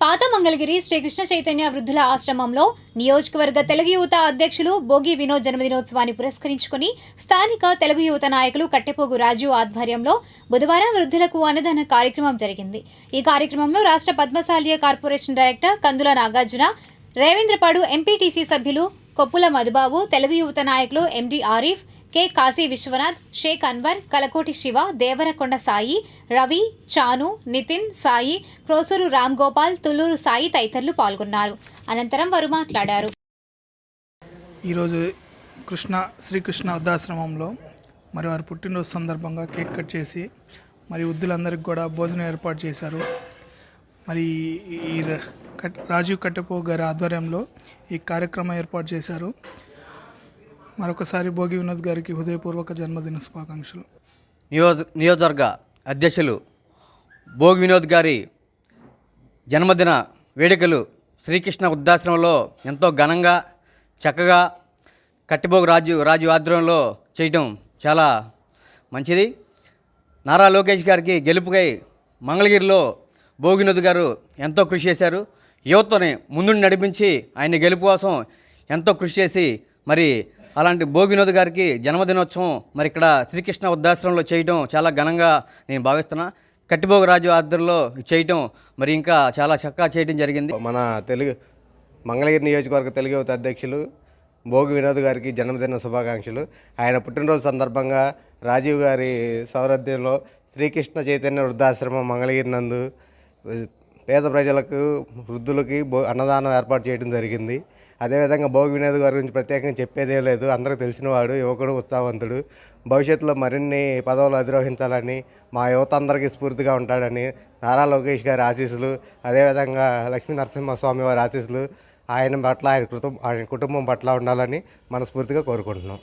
పాత మంగళగిరి శ్రీకృష్ణ చైతన్య వృద్ధుల ఆశ్రమంలో నియోజకవర్గ తెలుగు యువత అధ్యక్షులు భోగి వినోద్ జన్మదినోత్సవాన్ని పురస్కరించుకుని స్థానిక తెలుగు యువత నాయకులు కట్టెపోగు రాజు ఆధ్వర్యంలో బుధవారం వృద్ధులకు అన్నదాన కార్యక్రమం జరిగింది. ఈ కార్యక్రమంలో రాష్ట్ర Padmashalya corporation director Kandula Nagarjuna Revendrapadu MPTC సభ్యులు కొప్పుల మధుబాబు తెలుగు యువత నాయకులు ఎండి ఆరిఫ్ కె. కాశీ విశ్వనాథ్ షేక్ అన్వర్ కలకోటి శివ దేవరకొండ సాయి రవి చాను నితిన్ సాయి క్రోసూరు రామ్ గోపాల్ తుల్లూరు సాయి తదితరులు పాల్గొన్నారు. అనంతరం వారు మాట్లాడారు. ఈరోజు కృష్ణ శ్రీకృష్ణ వృద్ధాశ్రమంలో మరి వారి పుట్టినరోజు సందర్భంగా కేక్ కట్ చేసి మరి వృద్ధులందరికీ కూడా భోజనం ఏర్పాటు చేశారు. మరి ఈ కట్ రాజీవ్ కట్టెపో గారి ఆధ్వర్యంలో ఈ కార్యక్రమం ఏర్పాటు చేశారు. మరొకసారి భోగి వినోద్ గారికి హృదయపూర్వక జన్మదిన శుభాకాంక్షలు. నియోజ నియోజకవర్గ అధ్యక్షులు భోగి వినోద్ గారి జన్మదిన వేడుకలు శ్రీకృష్ణ వృద్ధాశ్రమంలో ఎంతో ఘనంగా చక్కగా కట్టిబోగు రాజు రాజు ఆధ్వర్యంలో చేయటం చాలా మంచిది. నారా లోకేష్ గారికి గెలుపుకై మంగళగిరిలో భోగినోద్ గారు ఎంతో కృషి చేశారు. యువతని ముందుండి నడిపించి ఆయన గెలుపు కోసం ఎంతో కృషి చేసి మరి అలాంటి భోగినోద్ గారికి జన్మదినోత్సవం మరి ఇక్కడ శ్రీకృష్ణ వృద్ధాశ్రమంలో చేయడం చాలా ఘనంగా నేను భావిస్తున్నా. కట్టిభోగరాజు ఆధ్వర్యంలో చేయటం మరి ఇంకా చాలా చక్కగా చేయడం జరిగింది. మన తెలుగు మంగళగిరి నియోజకవర్గ తెలుగు యువత అధ్యక్షులు భోగి వినోద్ గారికి జన్మదిన శుభాకాంక్షలు. ఆయన పుట్టినరోజు సందర్భంగా రాజీవ్ గారి సౌరథ్యంలో శ్రీకృష్ణ చైతన్య వృద్ధాశ్రమం మంగళగిరి నందు పేద ప్రజలకు వృద్ధులకి భో అన్నదానం ఏర్పాటు చేయడం జరిగింది. అదేవిధంగా భోగి వినోద్ గారి గురించి ప్రత్యేకంగా చెప్పేదే లేదు. అందరికీ తెలిసినవాడు యువకుడు ఉత్సాహవంతుడు. భవిష్యత్తులో మరిన్ని పదవులు అధిరోహించాలని మా యువత అందరికీ స్ఫూర్తిగా ఉంటాడని నారా లోకేష్ గారి ఆశీస్సులు అదేవిధంగా లక్ష్మీ నరసింహస్వామి వారి ఆశీస్సులు ఆయన పట్ల ఆయన కుటుంబం ఆయన కుటుంబం పట్ల ఉండాలని మనస్ఫూర్తిగా కోరుకుంటున్నాం.